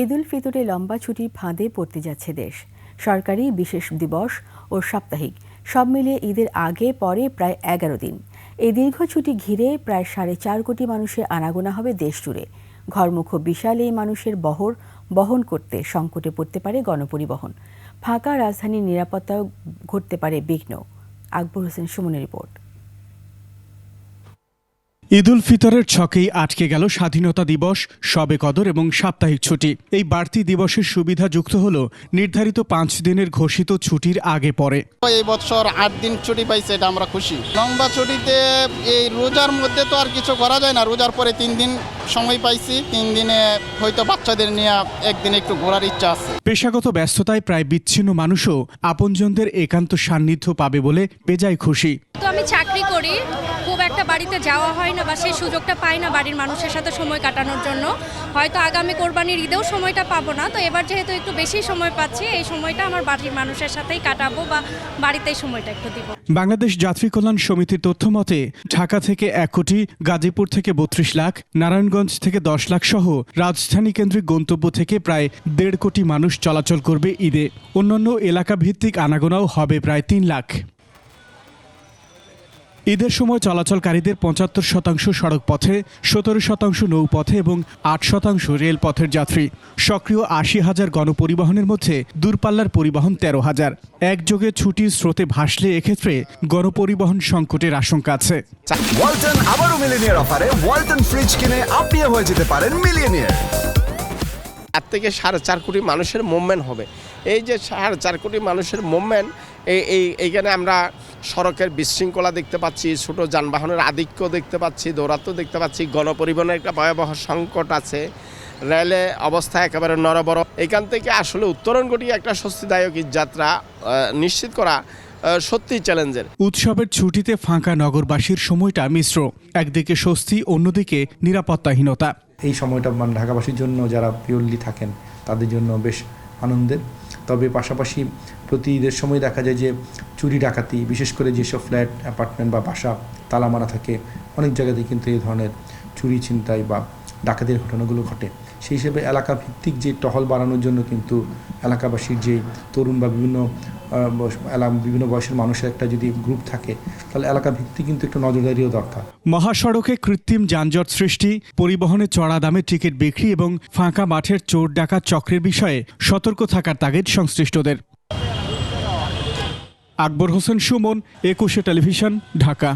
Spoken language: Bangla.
ঈদুল ফিতরে লম্বা ছুটি ফাঁদে পড়তে যাচ্ছে দেশ। সরকারি বিশেষ দিবস ও সাপ্তাহিক, সব মিলিয়ে ঈদের আগে পরে প্রায় এগারো দিন। এই দীর্ঘ ছুটি ঘিরে প্রায় সাড়ে চার কোটি মানুষের আনাগোনা হবে দেশ জুড়ে। ঘরমুখ বিশাল এই মানুষের বহর বহন করতে সংকটে পড়তে পারে গণপরিবহন। ফাঁকা রাজধানীর নিরাপত্তাও ঘটতে পারে বিঘ্ন। আকবর হোসেন সুমনের রিপোর্ট। ঈদুল ফিতরের ছকেই আটকে গেল স্বাধীনতা দিবস শবে কদর এবং সাপ্তাহিক ছুটি। এই বাড়তি দিবসের সুবিধা যুক্ত হল নির্ধারিত পাঁচ দিনের ঘোষিত ছুটির আগে পরে। এই বছর আট দিন ছুটি পাইছে এটা আমরা খুশি। লম্বা ছুটিতে এই রোজার মধ্যে তো আর কিছু করা যায় না। রোজার পরে তিন দিন সময় পাইছি তিন দিনে হয়তো বাচ্চাদের নিয়ে একদিন একটু ঘোরার ইচ্ছা আছে। পেশাগত ব্যস্ততায় প্রায় বিচ্ছিন্ন মানুষও আপনজনদের একান্ত সান্নিধ্য পাবে বলে বেজায় খুশি। তো আমি চাকরি করি খুব বাড়িতে যাওয়া হয় না বা সেই সুযোগটা পাই না বাড়ির মানুষের সাথে সময় কাটানোর জন্য। হয়তো আগামী কোরবানির ঈদেও সময়টা পাবো না। তো এবার যেহেতু একটু বেশি সময় পাচ্ছি, এই সময়টা আমার বাড়ির মানুষের সাথেই কাটাবো বা বাড়িতেই সময়টা একটু দিব। বাংলাদেশ যাত্রী কল্যাণ সমিতির তথ্য মতে, ঢাকা থেকে এক কোটি, গাজীপুর থেকে বত্রিশ লাখ, নারায়ণগঞ্জ থেকে দশ লাখ সহ রাজধানী কেন্দ্রিক গন্তব্য থেকে প্রায় দেড় কোটি মানুষ চলাচল করবে ঈদে। অন্যান্য এলাকা ভিত্তিক আনাগোনাও হবে প্রায় তিন লাখ। ঈদের সময় চলাচলকারীদের পঁচাত্তর শতাংশ সড়ক পথে সতেরো শতাংশ নৌপথে এবং আট শতাংশ রেলপথের যাত্রী। সক্রিয় আশি হাজার গণপরিবহনের মধ্যে দূরপাল্লার পরিবহন তেরো হাজার। একযোগে ছুটির স্রোতে ভাসলে এক্ষেত্রে গণপরিবহন সংকটের আশঙ্কা আছে। ওয়ালটন আবারও মিলিনিয়ার অফারে। ওয়ালটন ফ্রিজ কিনে আপনিও হয়ে যেতে পারেন মিলিয়নিয়ার চার থেকে সাড়ে চার কোটি মানুষের মুভমেন্ট হবে। এই যে সাড়ে চার কোটি মানুষের মুভমেন্ট এই এই এইখানে আমরা সড়কের বিশৃঙ্খলা দেখতে পাচ্ছি ছোট যানবাহনের আধিক্য দেখতে পাচ্ছি দৌরাত্ম দেখতে পাচ্ছি গণপরিবহনের একটা ভয়াবহ সংকট আছে। রেলে অবস্থা একেবারে নরবর। এখান থেকে আসলে উত্তরণ ঘটিয়ে একটা স্বস্তিদায়ক যাত্রা নিশ্চিত করা সত্যি চ্যালেঞ্জের। উৎসবের ছুটিতে ফাঁকা নগরবাসীর সময়টা মিশ্র। একদিকে স্বস্তি অন্যদিকে নিরাপত্তাহীনতা। এই সময়টা মানে ঢাকাবাসীর জন্য যারা পিওরলি থাকেন তাদের জন্য বেশ আনন্দের। তবে পাশাপাশি প্রতি ঈদের সময় দেখা যায় যে চুরি ডাকাতি, বিশেষ করে যেসব ফ্ল্যাট, অ্যাপার্টমেন্ট বা বাসা তালা মারা থাকে, অনেক জায়গাতেই কিন্তু এই ধরনের চুরি, ছিনতাই বা ডাকাতির ঘটনাগুলো ঘটে। সেই হিসেবে এলাকা ভিত্তিক যে টহল বাড়ানোর জন্য কিন্তু এলাকাবাসীর যে তরুণ বা বিভিন্ন বিভিন্ন বয়সের মানুষের একটা যদি গ্রুপ থাকে, তাহলে এলাকা ভিত্তি কিন্তু একটু নজরদারিও দরকার। মহাসড়কে কৃত্রিম যানজট সৃষ্টি, পরিবহনে চড়া দামে টিকিট বিক্রি এবং ফাঁকা মাঠের চোর ডাকা চক্রের বিষয়ে সতর্ক থাকার তাগিদ সংশ্লিষ্টদের। আকবর হোসেন সুমন, একুশে টেলিভিশন, ঢাকা।